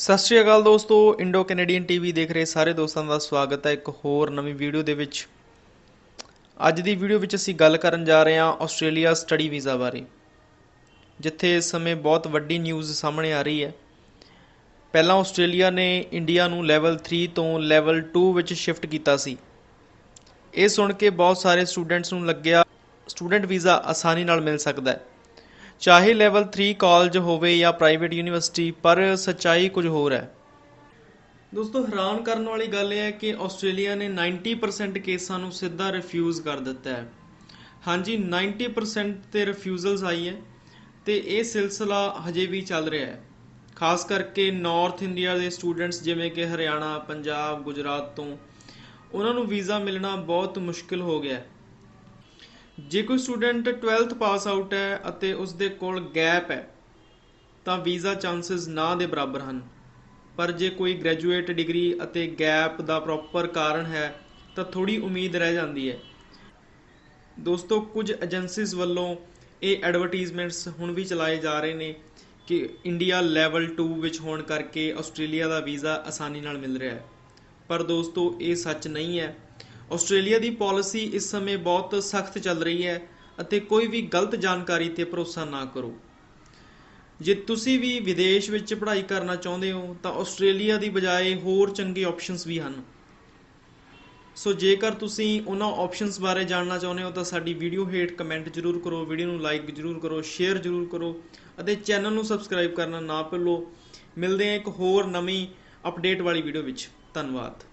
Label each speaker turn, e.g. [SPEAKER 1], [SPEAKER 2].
[SPEAKER 1] ਸਤਿ ਸ਼੍ਰੀ ਅਕਾਲ ਦੋਸਤੋ, Indo Canadian TV ਦੇਖ ਰਹੇ ਸਾਰੇ ਦੋਸਤਾਂ ਦਾ ਸਵਾਗਤ ਹੈ ਇੱਕ ਹੋਰ ਨਵੀਂ ਵੀਡੀਓ ਦੇ ਵਿੱਚ। ਅੱਜ ਦੀ ਵੀਡੀਓ ਵਿੱਚ ਅਸੀਂ ਗੱਲ ਕਰਨ ਜਾ ਰਹੇ ਹਾਂ ਆਸਟ੍ਰੇਲੀਆ ਸਟੱਡੀ ਵੀਜ਼ਾ ਬਾਰੇ, ਜਿੱਥੇ ਇਸ ਸਮੇਂ ਬਹੁਤ ਵੱਡੀ ਨਿਊਜ਼ ਸਾਹਮਣੇ ਆ ਰਹੀ ਹੈ। ਪਹਿਲਾਂ ਆਸਟ੍ਰੇਲੀਆ ਨੇ ਇੰਡੀਆ ਨੂੰ ਲੈਵਲ 3 ਤੋਂ ਲੈਵਲ 2 ਵਿੱਚ ਸ਼ਿਫਟ ਕੀਤਾ ਸੀ। ਇਹ ਸੁਣ ਕੇ ਬਹੁਤ ਸਾਰੇ ਸਟੂਡੈਂਟਸ ਨੂੰ ਲੱਗਿਆ ਸਟੂਡੈਂਟ ਵੀਜ਼ਾ ਆਸਾਨੀ ਨਾਲ ਮਿਲ ਸਕਦਾ ਹੈ। ਚਾਹੇ ਲੈਵਲ 3 ਕਾਲਜ ਹੋਵੇ ਜਾਂ ਪ੍ਰਾਈਵੇਟ ਯੂਨੀਵਰਸਿਟੀ ਪਰ ਸੱਚਾਈ ਕੁਝ ਹੋਰ ਹੈ। ਦੋਸਤੋ, ਹੈਰਾਨ ਕਰਨ ਵਾਲੀ ਗੱਲ ਇਹ ਹੈ ਕਿ ਆਸਟ੍ਰੇਲੀਆ ਨੇ 90% ਕੇਸਾਂ ਨੂੰ ਸਿੱਧਾ ਰਿਫਿਊਜ਼ ਕਰ ਦਿੱਤਾ ਹੈ। ਹਾਂਜੀ 90% ਤੇ ਰਿਫਿਊਜ਼ਲਸ ਆਈ ਹੈ ਤੇ ਇਹ ਸਿਲਸਿਲਾ ਹਜੇ ਵੀ ਚੱਲ ਰਿਹਾ ਹੈ। ਖਾਸ ਕਰਕੇ ਨਾਰਥ ਇੰਡੀਆ ਦੇ ਸਟੂਡੈਂਟਸ ਜਿਵੇਂ ਕਿ ਹਰਿਆਣਾ, ਪੰਜਾਬ, ਗੁਜਰਾਤ ਤੋਂ, ਉਹਨਾਂ ਨੂੰ ਵੀਜ਼ਾ ਮਿਲਣਾ ਬਹੁਤ ਮੁਸ਼ਕਿਲ ਹੋ ਗਿਆ ਹੈ। ਜੇ ਕੋਈ ਸਟੂਡੈਂਟ 12th ਪਾਸ ਆਊਟ ਹੈ ਅਤੇ ਉਸ ਦੇ ਕੋਲ ਗੈਪ ਹੈ, ਤਾਂ ਵੀਜ਼ਾ ਚਾਂਸਸ ਨਾ ਦੇ ਬਰਾਬਰ ਹਨ। ਪਰ ਜੇ ਕੋਈ ਗ੍ਰੈਜੂਏਟ ਡਿਗਰੀ ਅਤੇ ਗੈਪ ਦਾ ਪ੍ਰੋਪਰ ਕਾਰਨ ਹੈ, ਤਾਂ ਥੋੜੀ ਉਮੀਦ ਰਹਿ ਜਾਂਦੀ ਹੈ। ਦੋਸਤੋ, ਕੁਝ ਏਜੰਸੀਜ਼ ਵੱਲੋਂ ਇਹ ਐਡਵਰਟਾਈਜ਼ਮੈਂਟਸ ਹੁਣ ਵੀ ਚਲਾਏ ਜਾ ਰਹੇ ਨੇ ਕਿ ਇੰਡੀਆ ਲੈਵਲ 2 ਵਿੱਚ ਹੋਣ ਕਰਕੇ ਆਸਟ੍ਰੇਲੀਆ ਦਾ ਵੀਜ਼ਾ ਆਸਾਨੀ ਨਾਲ ਮਿਲ ਰਿਹਾ ਹੈ। ਪਰ ਦੋਸਤੋ, ਇਹ ਸੱਚ ਨਹੀਂ ਹੈ ਆਸਟ੍ਰੇਲੀਆ ਦੀ ਪਾਲਿਸੀ ਇਸ ਸਮੇਂ ਬਹੁਤ ਸਖਤ ਚੱਲ ਰਹੀ ਹੈ ਅਤੇ ਕੋਈ ਵੀ ਗਲਤ ਜਾਣਕਾਰੀ ਤੇ ਭਰੋਸਾ ਨਾ ਕਰੋ। ਜੇ ਤੁਸੀਂ ਵੀ ਵਿਦੇਸ਼ ਵਿੱਚ ਪੜ੍ਹਾਈ ਕਰਨਾ ਚਾਹੁੰਦੇ ਹੋ, ਤਾਂ ਆਸਟ੍ਰੇਲੀਆ ਦੀ ਬਜਾਏ ਹੋਰ ਚੰਗੇ ਆਪਸ਼ਨਸ ਵੀ ਹਨ। ਸੋ ਜੇਕਰ ਤੁਸੀਂ ਉਹਨਾਂ ਆਪਸ਼ਨਸ ਬਾਰੇ ਜਾਣਨਾ ਚਾਹੁੰਦੇ ਹੋ, ਤਾਂ ਸਾਡੀ ਵੀਡੀਓ ਹੇਠ ਕਮੈਂਟ ਜ਼ਰੂਰ ਕਰੋ ਵੀਡੀਓ ਨੂੰ ਲਾਈਕ ਜ਼ਰੂਰ ਕਰੋ ਸ਼ੇਅਰ ਜ਼ਰੂਰ ਕਰੋ ਅਤੇ ਚੈਨਲ ਨੂੰ ਸਬਸਕ੍ਰਾਈਬ ਕਰਨਾ ਨਾ ਭੁੱਲੋ। ਮਿਲਦੇ ਹਾਂ ਇੱਕ ਹੋਰ ਨਵੀਂ ਅਪਡੇਟ ਵਾਲੀ ਵੀਡੀਓ ਵਿੱਚ। ਧੰਨਵਾਦ।